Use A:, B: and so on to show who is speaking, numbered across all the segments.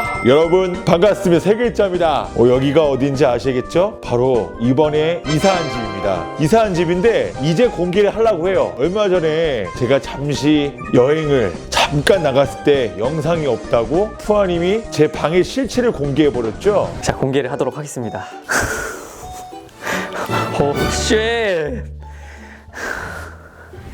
A: 자, 여러분 반갑습니다. 세 글자입니다. 어, 여기가 어딘지 아시겠죠? 바로 이번에 이사한 집입니다. 이사한 집인데 이제 공개를 하려고 해요. 얼마 전에 제가 잠시 여행을 잠깐 나갔을 때 영상이 없다고 푸아님이 제 방의 실체를 공개해 버렸죠.
B: 자 공개를 하도록 하겠습니다. 오 쉣.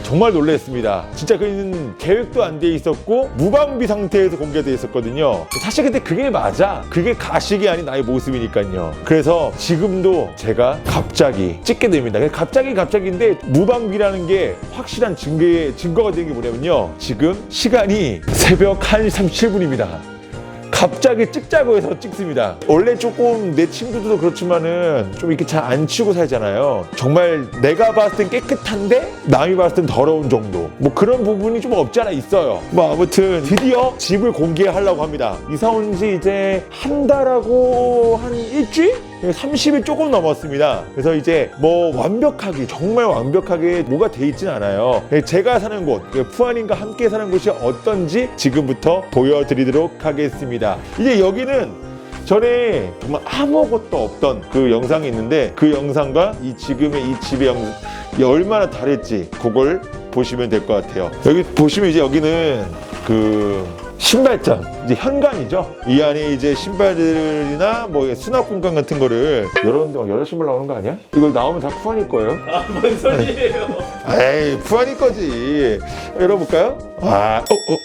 A: 정말 놀랐습니다. 진짜 그는 계획도 안 돼 있었고 무방비 상태에서 공개돼 있었거든요. 사실 근데 그게 맞아. 그게 가식이 아닌 나의 모습이니까요. 그래서 지금도 제가 갑자기 찍게 됩니다. 갑자기 갑자기인데 무방비라는 게 확실한 증거에 증거가 되는 게 뭐냐면요. 지금 시간이 새벽 1시 37분입니다. 갑자기 찍자고 해서 찍습니다. 원래 조금 내 친구들도 그렇지만은 좀 이렇게 잘 안 치우고 살잖아요. 정말 내가 봤을 땐 깨끗한데 남이 봤을 땐 더러운 정도. 뭐 그런 부분이 좀 없지 않아 있어요. 뭐 아무튼 드디어 집을 공개하려고 합니다. 이사 온 지 이제 한 달하고 한 일주일? 30일 조금 넘었습니다. 그래서 이제 뭐 완벽하게 정말 완벽하게 뭐가 돼 있진 않아요. 제가 사는 곳, 푸아님과 함께 사는 곳이 어떤지 지금부터 보여드리도록 하겠습니다. 이제 여기는 전에 정말 아무것도 없던 그 영상이 있는데 그 영상과 이 지금의 이 집의 영, 이 얼마나 다를지 그걸 보시면 될 것 같아요. 여기 보시면 이제 여기는 그 신발장 이제 현관이죠. 이 안에 이제 신발들이나 뭐 수납 공간 같은 거를 열었는데 막 여자 신발 나오는 거 아니야? 이거 나오면 다 푸아니 거예요.
B: 아뭔 소리예요?
A: 에이 푸아니 거지. 열어볼까요? 아, 어, 어.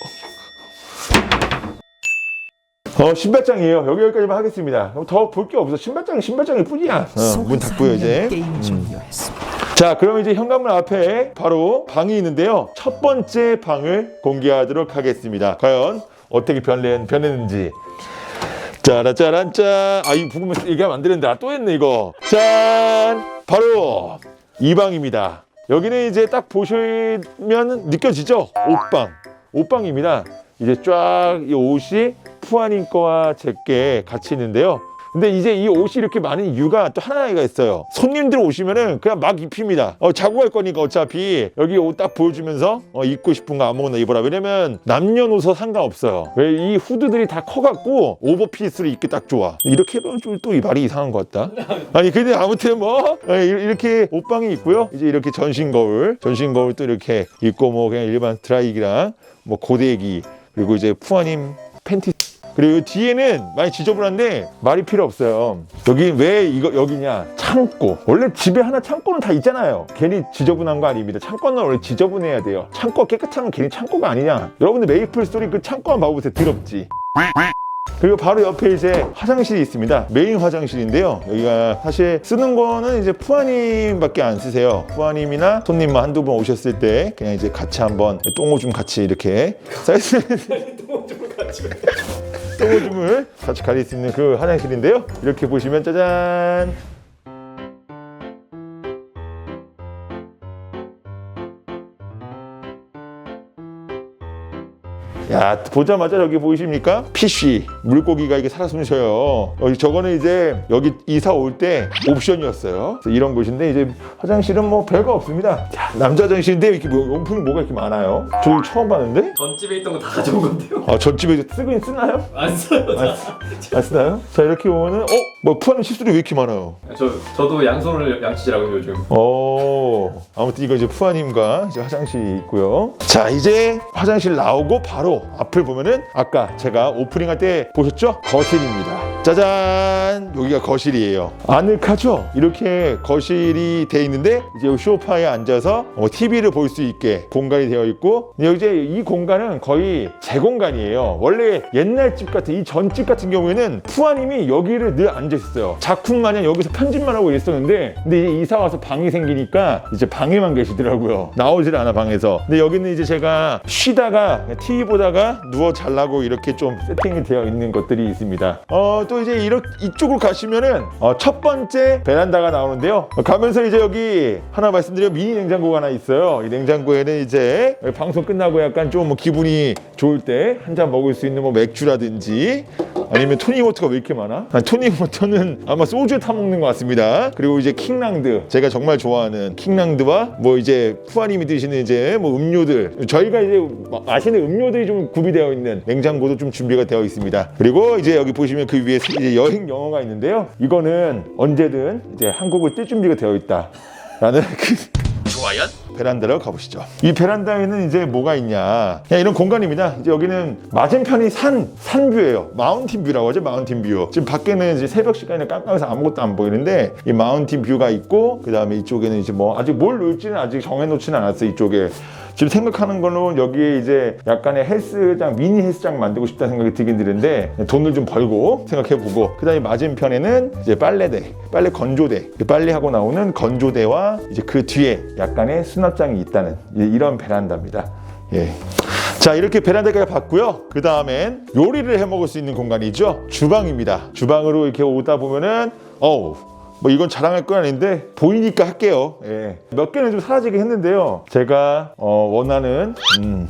A: 어 신발장이에요. 여기 여기까지만 하겠습니다. 더볼 게 없어. 신발장이 신발장일 뿐이야. 어, 문 닫고요 이제.
C: 게임 종료했습니다.
A: 자, 그럼 이제 현관문 앞에 바로 방이 있는데요. 첫 번째 방을 공개하도록 하겠습니다. 과연 어떻게 변했, 변했는지. 짜라짜란 짠. 아, 이 부분만 얘기하면 안 되는데. 아, 또 했네, 이거. 짠. 바로 이 방입니다. 여기는 이제 딱 보시면 느껴지죠? 옷방. 옷방입니다. 이제 쫙 이 옷이 푸아님 거와 제게 같이 있는데요. 근데 이제 이 옷이 이렇게 많은 이유가 또 하나가 있어요. 손님들 오시면은 그냥 막 입힙니다. 어, 자고 갈 거니까 어차피 여기 옷 딱 보여주면서 어, 입고 싶은 거 아무거나 입어라. 왜냐면 남녀노소 상관없어요. 왜 이 후드들이 다 커갖고 오버피스를 입기 딱 좋아. 이렇게 해보면 좀또이 말이 이상한 것 같다. 아니 근데 아무튼 뭐 어, 이렇게 옷방이 있고요. 이제 이렇게 전신 거울, 전신 거울 또 이렇게 입고 뭐 그냥 일반 드라이기랑 뭐 고데기 그리고 이제 푸아님 팬티 그리고 뒤에는 많이 지저분한데 말이 필요 없어요. 여기 왜 이거 여기냐? 창고. 원래 집에 하나 창고는 다 있잖아요. 괜히 지저분한 거 아닙니다. 창고는 원래 지저분해야 돼요. 창고가 깨끗한 건 괜히 창고가 아니냐? 여러분들 메이플 스토리 그 창고만 봐보세요. 더럽지. 그리고 바로 옆에 이제 화장실이 있습니다. 메인 화장실인데요. 여기가 사실 쓰는 거는 이제 푸아님밖에 안 쓰세요. 푸아님이나 손님만 한두 번 오셨을 때 그냥 이제 같이 한번 똥오줌 같이 이렇게 사이즈 똥오줌을 같이 가릴 수 있는 그 화장실인데요. 이렇게 보시면 짜잔. 야 보자마자 여기 보이십니까? PC 물고기가 이게 살아 숨쉬어요. 어, 저거는 이제 여기 이사 올 때 옵션이었어요. 이런 곳인데 이제 화장실은 뭐 별거 없습니다. 자, 남자 화장실인데 이렇게 뭐, 용품이 뭐가 이렇게 많아요? 저 처음 봤는데?
B: 전집에 있던 거 다 가져온 건데요?
A: 아, 전 집에 쓰긴 쓰나요?
B: 안 써요. 다.
A: 안 쓰나요? 자 이렇게 보면은 어? 뭐 푸하는 실수리 왜 이렇게 많아요?
B: 저 저도 양손을 양치질하고 요즘.
A: 어 아무튼 이거 이제 푸아님과 이제 화장실이 있고요. 자 이제 화장실 나오고 바로 앞을 보면은 아까 제가 오프닝할 때 보셨죠? 거실입니다. 짜잔 여기가 거실이에요. 아늑하죠? 이렇게 거실이 돼 있는데 이제 이 소파에 앉아서 어, TV를 볼 수 있게 공간이 되어 있고 이제 이 공간은 거의 제 공간이에요. 원래 옛날 집 같은 이 전집 같은 경우에는 푸아님이 여기를 늘 앉아 있었어요. 작품 마냥 여기서 편집만 하고 있었는데 근데 이제 이사 와서 방이 생기니까 이제 방에만 계시더라고요. 나오질 않아 방에서. 근데 여기는 이제 제가 쉬다가 TV 보다가 누워 잘라고 이렇게 좀 세팅이 되어 있는 것들이 있습니다. 어, 또 이제 이렇게 이쪽으로 가시면은 어, 첫 번째 베란다가 나오는데요. 어, 가면서 이제 여기 하나 말씀드려 미니 냉장고가 하나 있어요. 이 냉장고에는 이제 방송 끝나고 약간 좀 뭐 기분이 좋을 때 한 잔 먹을 수 있는 뭐 맥주라든지 아니면 토닉워터가 왜 이렇게 많아? 아, 토닉워터는 아마 소주에 타 먹는 것 같습니다. 그리고 이제 킹랑드 제가 정말 좋아하는 킹랑드와 뭐 이제 푸아님이 드시는 이제 뭐 음료들 저희가 이제 마시는 음료들이 좀 구비되어 있는 냉장고도 좀 준비가 되어 있습니다. 그리고 이제 여기 보시면 그 위에 이제 여행 영어가 있는데요. 이거는 언제든 이제 한국을 뜰 준비가 되어 있다 라는 그 좋아요. 베란다로 가보시죠. 이 베란다에는 이제 뭐가 있냐? 그냥 이런 공간입니다. 이제 여기는 맞은편이 산, 산뷰예요. 마운틴 뷰라고 하죠. 마운틴 뷰. 지금 밖에는 이제 새벽 시간에 깜깜해서 아무것도 안 보이는데 이 마운틴 뷰가 있고 그 다음에 이쪽에는 이제 뭐 아직 뭘 놓을지는 아직 정해놓지는 않았어요. 이쪽에. 지금 생각하는 거는 여기에 이제 약간의 헬스장, 미니 헬스장 만들고 싶다는 생각이 들긴 드는데 돈을 좀 벌고 생각해보고 그 다음에 맞은편에는 이제 빨래대, 빨래 건조대, 그 빨래하고 나오는 건조대와 이제 그 뒤에 약간의 수납장이 있다는 이- 이런 베란다입니다. 예. 자 이렇게 베란다가 봤고요. 그 다음엔 요리를 해 먹을 수 있는 공간이죠. 주방입니다. 주방으로 이렇게 오다 보면은 어우 뭐 이건 자랑할 건 아닌데 보이니까 할게요. 예. 몇 개는 좀 사라지긴 했는데요. 제가 어, 원하는 음.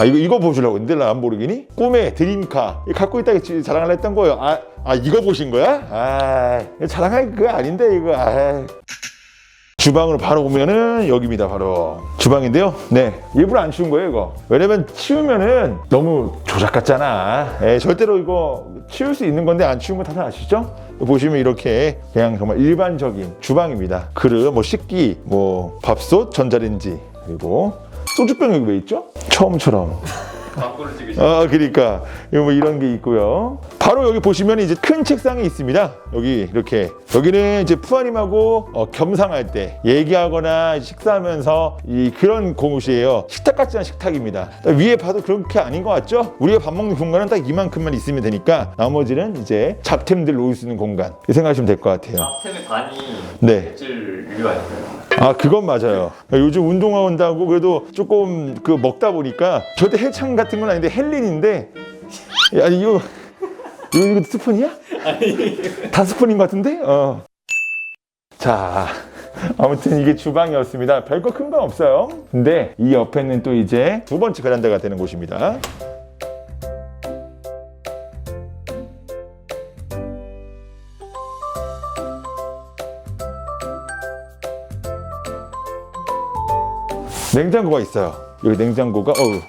A: 아 이거 이거 보시려고 근데 람보르기니 꿈의 드림카 갖고 있다가 지- 자랑을 했던 거예요. 아, 아 이거 보신 거야? 아 자랑할 그거 아닌데 이거. 아. 주방으로 바로 오면은 여기입니다 바로 주방인데요 네 일부러 안 치운 거예요 이거 왜냐면 치우면은 너무 조작 같잖아 예, 절대로 이거 치울 수 있는 건데 안 치운 거 다들 아시죠? 보시면 이렇게 그냥 정말 일반적인 주방입니다 그릇 뭐 식기 뭐 밥솥 전자레인지 그리고 소주병 여기 왜 있죠? 처음처럼. 아, 그러니까 뭐 이런 게 있고요. 바로 여기 보시면 이제 큰 책상이 있습니다. 여기 이렇게 여기는 이제 푸아님하고 어, 겸상할 때 얘기하거나 식사하면서 이 그런 곳이에요. 식탁 같지 않은 식탁입니다. 딱 위에 봐도 그렇게 아닌 것 같죠? 우리가 밥 먹는 공간은 딱 이만큼만 있으면 되니까 나머지는 이제 잡템들 놓을 수 있는 공간 생각하시면 될 것 같아요.
B: 앞템의 반이
A: 네.
B: 껍질 유가 있어요.
A: 아 그건 맞아요. 요즘 운동한다고 그래도 조금 그 먹다 보니까 절대 헬창 같은 건 아닌데 헬린인데 야 이거 이거 이거 스푼이야? 다 스푼인 것 같은데? 어. 자. 아무튼 이게 주방이었습니다. 별거 큰 건 없어요. 근데 이 옆에는 또 이제 두 번째 베란다가 되는 곳입니다. 냉장고가 있어요. 여기 냉장고가 어우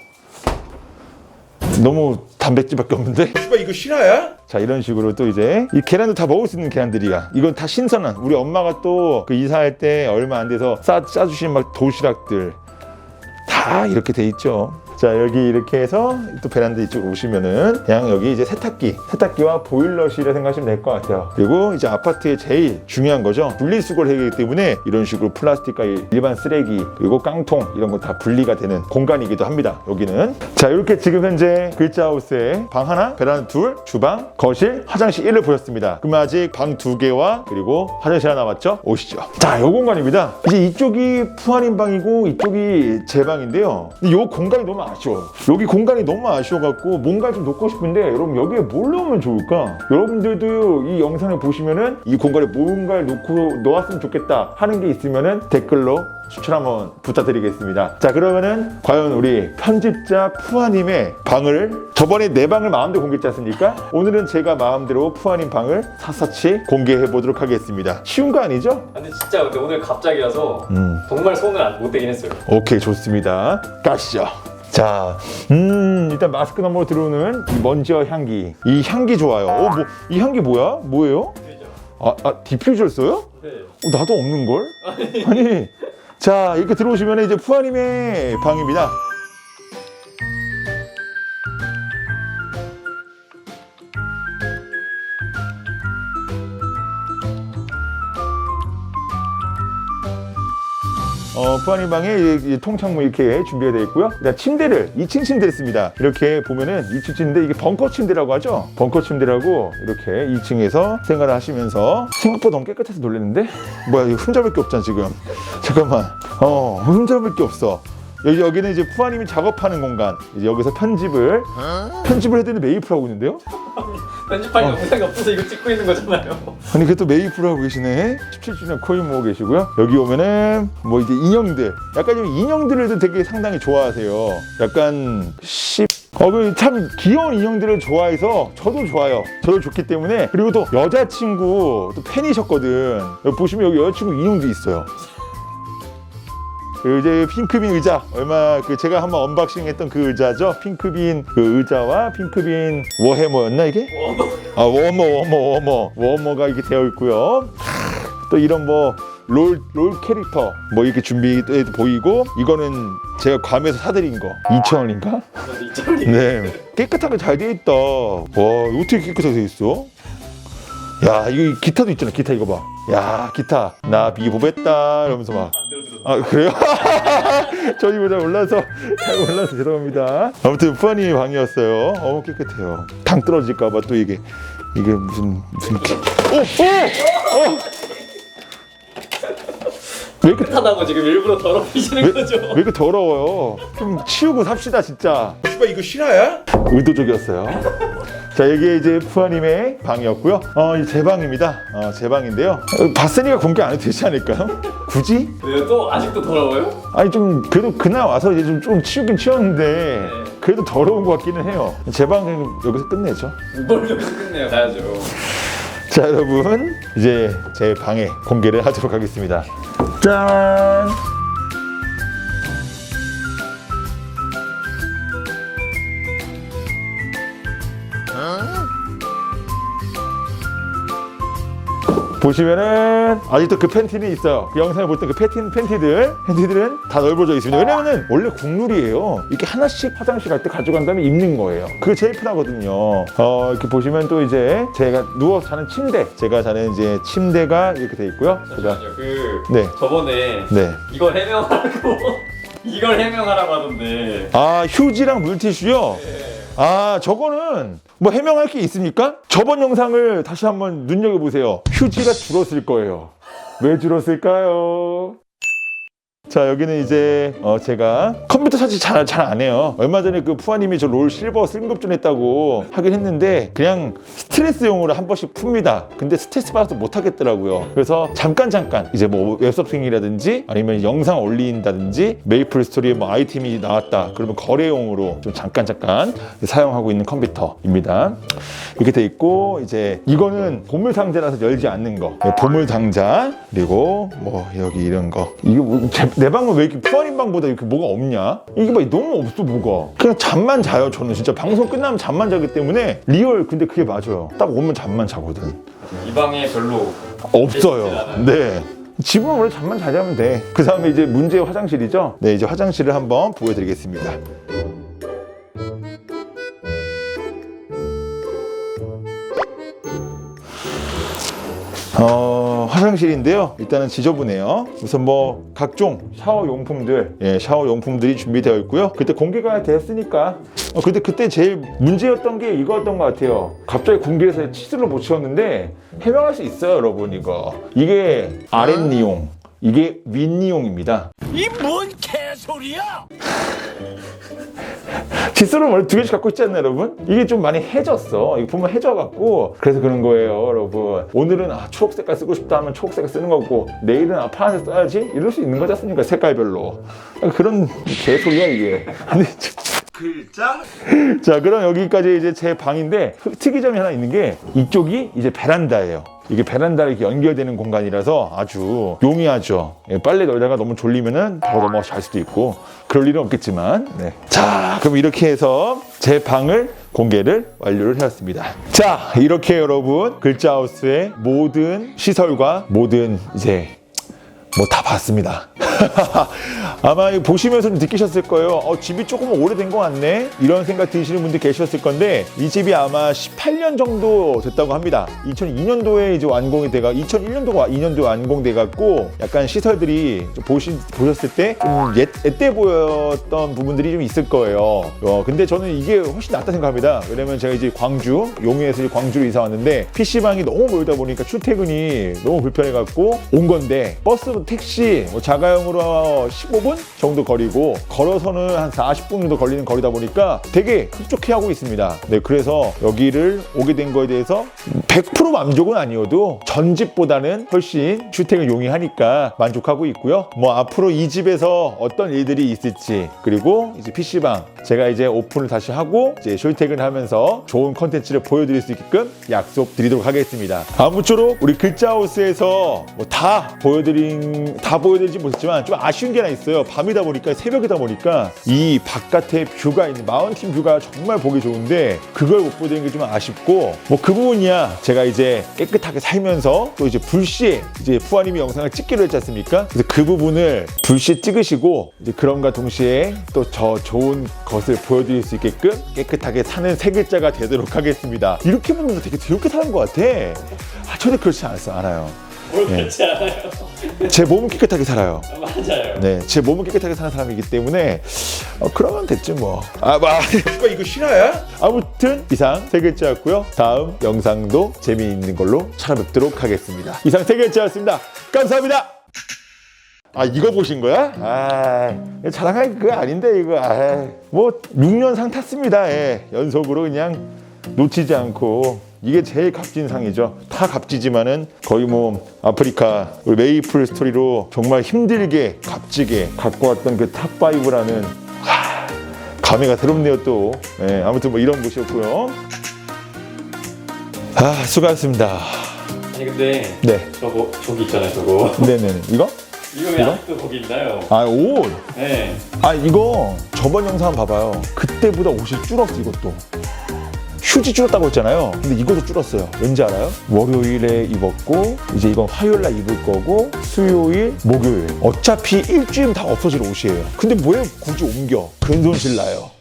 A: 너무 단백질밖에 없는데. 씨발 이거 실화야? 자 이런 식으로 또 이제 이 계란도 다 먹을 수 있는 계란들이야. 이건 다 신선한. 우리 엄마가 또 그 이사할 때 얼마 안 돼서 싸 싸주신 막 도시락들 다 이렇게 돼 있죠. 자 여기 이렇게 해서 또 베란다 이쪽으로 오시면은 그냥 여기 이제 세탁기 세탁기와 보일러실을 생각하시면 될 것 같아요. 그리고 이제 아파트의 제일 중요한 거죠. 분리수거를 해야 되기 때문에 이런 식으로 플라스틱과 일반 쓰레기 그리고 깡통 이런 거다 분리가 되는 공간이기도 합니다. 여기는. 자 이렇게 지금 현재 글자하우스에 방 하나 베란다 둘 주방 거실 화장실 1을 보셨습니다. 그러면 아직 방 두 개와 그리고 화장실 하나 남았죠? 오시죠. 자이 공간입니다. 이제 이쪽이 푸아님 방이고 이쪽이 제 방인데 요 근데 이 공간이 너무 아쉬워 여기 공간이 너무 아쉬워갖고 뭔가 좀 놓고 싶은데 여러분 여기에 뭘 넣으면 좋을까 여러분들도 이 영상을 보시면은 이 공간에 뭔가를 놓고 놓았으면 좋겠다 하는 게 있으면은 댓글로 추천 한번 부탁드리겠습니다. 자 그러면은 과연 우리 편집자 푸아님의 방을 저번에 내 방을 마음대로 공개했지 않습니까? 오늘은 제가 마음대로 푸아님 방을 샅샅이 공개해 보도록 하겠습니다. 쉬운 거 아니죠?
B: 근데 진짜 근데 오늘 갑자기라서
A: 음.
B: 정말 손을 안- 못 대긴 했어요.
A: 오케이 좋습니다. 가시죠. 자, 음 일단 마스크 너머로 들어오는 이 먼지와 향기. 이 향기 좋아요. 어, 뭐 이 향기 뭐야? 뭐예요? 아, 아 디퓨저였어요?
B: 네.
A: 어, 나도 없는 걸? 아니, 자 이렇게 들어오시면 이제 푸아님의 방입니다. 어, 푸아님 방에 이- 이 통창문 이렇게 준비가 되어 있고요. 일단 침대를 2층 침대를 씁니다. 이렇게 보면은 2층 침대 이게 벙커 침대라고 하죠. 벙커 침대라고 이렇게 2층에서 생활을 하시면서 생각보다 너무 깨끗해서 놀랐는데 뭐야 이거 흠잡을 게 없잖아 지금. 잠깐만. 어 흠잡을 게 없어. 여기 여기는 이제 푸아님이 작업하는 공간. 이제 여기서 편집을 편집을 해드는 메이플 하고 있는데요.
B: 편집할 영상이 없어서 이거 찍고 있는 거잖아요.
A: 아니 그또 메이플 하고 계시네. 17주년 코인 모으고 계시고요. 여기 오면은 뭐 이제 인형들, 약간 좀 인형들을 되게 상당히 좋아하세요. 약간 10. 어, 그참 귀여운 인형들을 좋아해서 저도 좋아요. 저도 좋기 때문에 그리고 또 여자친구 또 팬이셨거든. 여기 보시면 여기 여자친구 인형도 있어요. 그 이제 핑크빈 의자. 얼마 그 제가 한번 언박싱했던 그 의자죠. 핑크빈 그 의자와 핑크빈 워해머였나 이게? 아 워머 워머 워머. 워머가 이렇게 되어 있고요. 또 이런 뭐 롤, 롤 캐릭터 뭐 이렇게 준비돼 보이고 이거는 제가 괌에서 사드린 거. 2,000원인가?
B: 이쪽이
A: 네. 깨끗하게 잘 돼 있다. 와 어떻게 깨끗하게 돼 있어? 야 이거 기타도 있잖아. 기타 이거 봐야 기타. 나 비보했다. 이러면서 막. 아 그래요? 저희보다 몰라서 잘 몰라서 죄송합니다. 아무튼 푸아님의 방이었어요. 어머 깨끗해요. 당 떨어질까봐 또 이게 이게 무슨 무슨 기... 오! 오! 어! 왜 이렇게
B: 하다고 지금 일부러 더럽히시는
A: 왜,
B: 거죠?
A: 왜 이렇게 더러워요? 좀 치우고 삽시다 진짜.
C: 씨발 이거 실화야?
A: 의도적이었어요. 자, 이게 이제 푸아님의 방이었고요. 어, 제 방입니다. 어, 제 방인데요. 어, 봤으니까 공개 안 해도 되지 않을까요? 굳이?
B: 왜또 아직도 더러워요?
A: 아니 좀 그래도 그날 와서 이제 좀, 좀 치우긴 치웠는데 그래도 더러운 것 같기는 해요. 제 방은 여기서 끝내죠.
B: 뭘 여기서 끝내요? 가야죠.
A: 자 여러분 이제 제 방에 공개를 하도록 하겠습니다. 짠. 보시면은 아직도 그 팬티는 있어요. 그 영상을 볼때 그 팬티, 팬티들, 팬티들은 다 넓어져 있습니다. 왜냐면은 원래 국룰이에요. 이렇게 하나씩 화장실 갈 때 가져간 다음에 입는 거예요. 그게 제일 편하거든요. 어, 이렇게 보시면 또 이제 제가 누워 자는 침대, 제가 자는 이제 침대가 이렇게 돼 있고요. 제가
B: 잠시만요. 그
A: 네,
B: 저번에
A: 네.
B: 이걸 해명하라고 이걸 해명하라고 하던데
A: 아 휴지랑 물티슈요. 아 저거는 뭐 해명할 게 있습니까? 저번 영상을 다시 한번 눈여겨 보세요. 휴지가 줄었을 거예요. 왜 줄었을까요? 자 여기는 이제 어, 제가 컴퓨터 사실 잘잘안 해요. 얼마 전에 그 푸아님이 저 롤 실버 승급전했다고 하긴 했는데 그냥 스트레스용으로 한 번씩 풉니다. 근데 스트레스 받아서 못 하겠더라고요. 그래서 잠깐 잠깐 이제 뭐 웹서핑이라든지 아니면 영상 올린다든지 메이플 스토리에 뭐 아이템이 나왔다 그러면 거래용으로 좀 잠깐 잠깐 사용하고 있는 컴퓨터입니다. 이렇게 돼 있고 이제 이거는 보물 상자라서 열지 않는 거 네, 보물 상자 그리고 뭐 여기 이런 거 이게 뭐, 제- 내 방은 왜 이렇게 푸아님 방보다 이렇게 뭐가 없냐? 이게 막 너무 없어 뭐가. 그냥 잠만 자요 저는 진짜. 방송 끝나면 잠만 자기 때문에 리얼 근데 그게 맞아요. 딱 오면 잠만 자거든.
B: 이 방에 별로
A: 없어요. 네. 집은 원래 잠만 잘 자면 돼 그 다음에 이제 문제의 화장실이죠? 네 이제 화장실을 한번 보여드리겠습니다 어, 화장실인데요. 일단은 지저분해요. 우선 뭐 각종 샤워 용품들, 예, 샤워 용품들이 준비되어 있고요. 그때 공개가 됐으니까. 어, 근데 그때 제일 문제였던 게 이거였던 것 같아요. 갑자기 공개해서 치수를 못 채웠는데 해명할 수 있어요, 여러분 이거. 이게 아랫니용, 이게 윗니용입니다.
C: 이 뭔 개소리야?
A: 칫솔을 원래 두 개씩 갖고 있지 않나요, 여러분? 이게 좀 많이 해졌어. 이거 보면 해져갖고. 그래서 그런 거예요, 여러분. 오늘은 아, 초록 색깔 쓰고 싶다 하면 초록 색깔 쓰는 거고, 내일은 아, 파란색 써야지? 이럴 수 있는 거지 않습니까? 색깔별로. 그런 개소리야, 이게. 근데 참-
C: 글자?
A: 자, 그럼 여기까지 이제 제 방인데 특이점이 하나 있는 게 이쪽이 이제 베란다예요. 이게 이렇게 연결되는 공간이라서 아주 용이하죠. 예, 빨래 널다가 너무 졸리면은 더 넘어 잘 수도 있고 그럴 일은 없겠지만. 네. 자, 그럼 이렇게 해서 제 방을 공개를 완료를 해왔습니다. 자, 이렇게 여러분 글자하우스의 모든 시설과 모든 이제 뭐 다 봤습니다. 아마 보시면서 좀 느끼셨을 거예요. 어, 집이 조금 오래된 것 같네? 이런 생각 드시는 분들 계셨을 건데, 이 집이 아마 18년 정도 됐다고 합니다. 2002년도에 이제 완공이 돼가, 2001년도가 2년도에 완공돼 갖고, 약간 시설들이 좀 보시, 보셨을 때, 좀 옛, 옛때 보였던 부분들이 좀 있을 거예요. 어, 근데 저는 이게 훨씬 낫다 생각합니다. 왜냐면 제가 이제 광주, 용해에서 광주로 이사 왔는데, PC방이 너무 멀다 보니까 출퇴근이 너무 불편해갖고 온 건데, 버스 또 택시 뭐 자가용으로 15분 정도 거리고 걸어서는 한 40분 정도 걸리는 거리다 보니까 되게 흡족해하고 있습니다. 네, 그래서 여기를 오게 된 거에 대해서 100% 만족은 아니어도 전 집보다는 훨씬 주택을 용이하니까 만족하고 있고요. 뭐 앞으로 이 집에서 어떤 일들이 있을지 그리고 이제 PC방 제가 이제 오픈을 다시 하고 이제 출퇴근하면서 좋은 컨텐츠를 보여드릴 수 있게끔 약속드리도록 하겠습니다. 아무쪼록 우리 글자하우스에서 뭐 다 보여드린 다 보여드리지 못했지만 좀 아쉬운 게 하나 있어요. 밤이다 보니까 새벽이다 보니까 이 바깥에 뷰가 있는 마운틴 뷰가 정말 보기 좋은데 그걸 못 보여드리는 게좀 아쉽고 뭐 그 부분이야 제가 이제 깨끗하게 살면서 또 이제 불시에 이제 푸아님이 영상을 찍기로 했지 않습니까? 그래서 그 부분을 불시에 찍으시고 이제 그럼과 동시에 또 저 좋은 것을 보여드릴 수 있게끔 깨끗하게 사는 세 글자가 되도록 하겠습니다. 이렇게 보면 되게 더럽게 사는 것 같아. 아, 전혀 그렇지 않았어, 않아요.
B: 뭘 그렇지 않아요.
A: 제 몸은 깨끗하게 살아요.
B: 맞아요.
A: 네, 제 몸은 깨끗하게 사는 사람이기 때문에 어, 그러면 됐지 뭐. 아, 마.
C: 씨발 이거 실화야?
A: 아무튼 이상 세 글자였고요. 다음 영상도 재미있는 걸로 찾아뵙도록 하겠습니다. 이상 세 글자였습니다. 감사합니다. 아 이거 보신 거야? 아 자랑할 그거 아닌데 이거 아, 뭐 6년 상 탔습니다. 예. 연속으로 그냥 놓치지 않고 이게 제일 값진 상이죠. 다 값지지만은 거의 뭐 아프리카 우리 메이플 스토리로 정말 힘들게 값지게 갖고 왔던 그 탑5라는 감회가 새롭네요 또. 예, 아무튼 뭐 이런 곳이었고요. 아 수고하셨습니다.
B: 아니 근데
A: 네,
B: 저거 저기 있잖아요 저거.
A: 네네 이거?
B: 이거 왜 아직도 거기 있나요?
A: 아 옷.
B: 네.
A: 아 이거 저번 영상 봐봐요. 그때보다 옷이 줄었어 이것도. 휴지 줄었다고 했잖아요. 근데 이것도 줄었어요. 왠지 알아요? 월요일에 입었고 이제 이건 화요일 날 입을 거고 수요일, 목요일. 어차피 일주일 다 없어질 옷이에요. 근데 왜 굳이 옮겨? 큰 손실 나요.